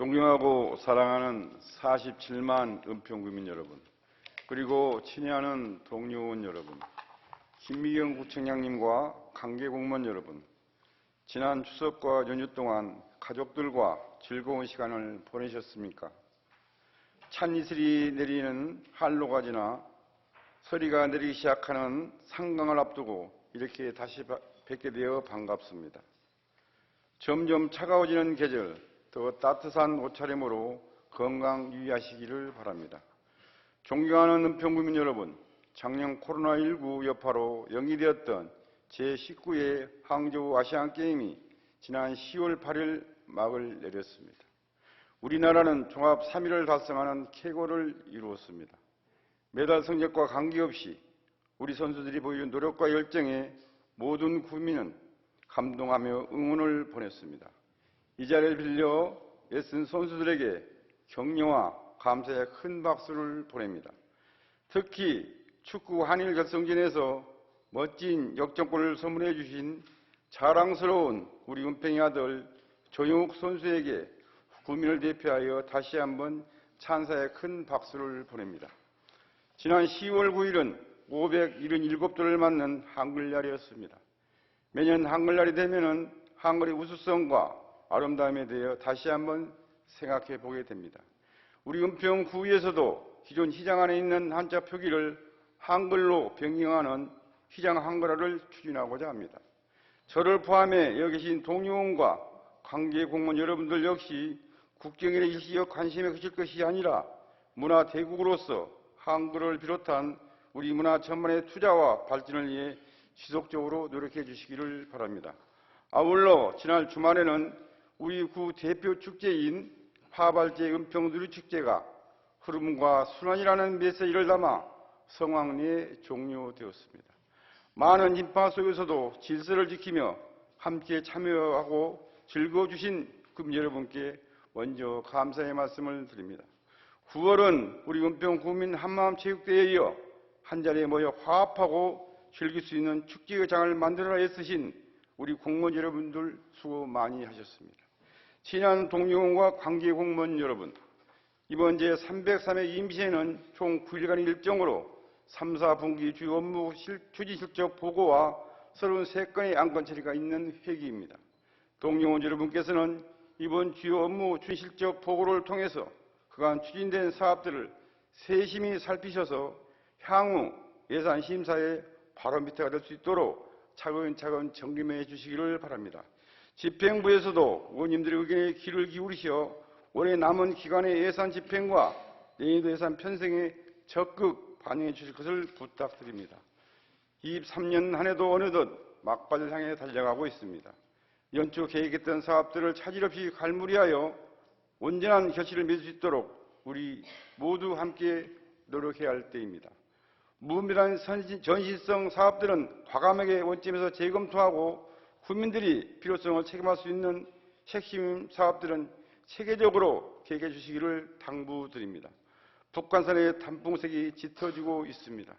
존경하고 사랑하는 47만 은평구민 여러분, 그리고 친애하는 동료원 여러분, 김미경 구청장님과 관계공무원 여러분, 지난 추석과 연휴 동안 가족들과 즐거운 시간을 보내셨습니까? 찬 이슬이 내리는 한로가 지나 서리가 내리기 시작하는 상강을 앞두고 이렇게 다시 뵙게 되어 반갑습니다. 점점 차가워지는 계절, 더 따뜻한 옷차림으로 건강 유의하시기를 바랍니다. 존경하는 은평구민 여러분, 작년 코로나19 여파로 연기되었던 제19회 항저우 아시안게임이 지난 10월 8일 막을 내렸습니다. 우리나라는 종합 3위를 달성하는 쾌거를 이루었습니다. 메달 성적과 관계없이 우리 선수들이 보여준 노력과 열정에 모든 국민은 감동하며 응원을 보냈습니다. 이 자리를 빌려 애쓴 선수들에게 격려와 감사의 큰 박수를 보냅니다. 특히 축구 한일 결승전에서 멋진 역전골을 선물해 주신 자랑스러운 우리 은평의 아들 조용욱 선수에게 국민을 대표하여 다시 한번 찬사의 큰 박수를 보냅니다. 지난 10월 9일은 577도를 맞는 한글날이었습니다. 매년 한글날이 되면 한글의 우수성과 아름다움에 대해 다시 한번 생각해 보게 됩니다. 우리 은평 구에서도 기존 시장 안에 있는 한자 표기를 한글로 변경하는 시장 한글화를 추진하고자 합니다. 저를 포함해 여기 계신 동료원과 관계 공무원 여러분들 역시 국경일의 일시적 관심에 그칠 것이 아니라 문화 대국으로서 한글을 비롯한 우리 문화 전반의 투자와 발전을 위해 지속적으로 노력해 주시기를 바랍니다. 아울러 지난 주말에는 우리 구 대표 축제인 화발제 은평누리축제가 흐름과 순환이라는 메시지를 담아 성황리에 종료되었습니다. 많은 인파 속에서도 질서를 지키며 함께 참여하고 즐거워 주신 금 여러분께 먼저 감사의 말씀을 드립니다. 9월은 우리 은평 구민 한마음 체육대회에 이어 한 자리에 모여 화합하고 즐길 수 있는 축제의 장을 만들어 애쓰신 우리 공무원 여러분들 수고 많이 하셨습니다. 친한 동료원과 관계 공무원 여러분, 이번 제303회 임시회는 총 9일간의 일정으로 3, 4분기 주요 업무 추진 실적 보고와 33건의 안건 처리가 있는 회기입니다. 동료원 여러분께서는 이번 주요 업무 추진 실적 보고를 통해서 그간 추진된 사업들을 세심히 살피셔서 향후 예산 심사에 바로 밑에가 될 수 있도록 차근차근 점검해 주시기를 바랍니다. 집행부에서도 의원님들의 의견에 귀를 기울이셔 올해 남은 기간의 예산 집행과 내년도 예산 편성에 적극 반영해 주실 것을 부탁드립니다. 23년 한 해도 어느덧 막바지를 향해 달려가고 있습니다. 연초 계획했던 사업들을 차질 없이 갈무리하여 온전한 결실을 맺을 수 있도록 우리 모두 함께 노력해야 할 때입니다. 무분별한 전시성 사업들은 과감하게 원점에서 재검토하고 국민들이 필요성을 책임할 수 있는 핵심 사업들은 체계적으로 계획해 주시기를 당부드립니다. 북한산의 단풍색이 짙어지고 있습니다.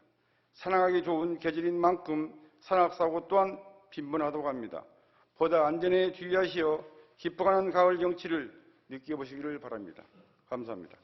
산악하기 좋은 계절인 만큼 산악사고 또한 빈번하다고 합니다. 보다 안전에 주의하시어 기뻐하는 가을 경치를 느껴보시기를 바랍니다. 감사합니다.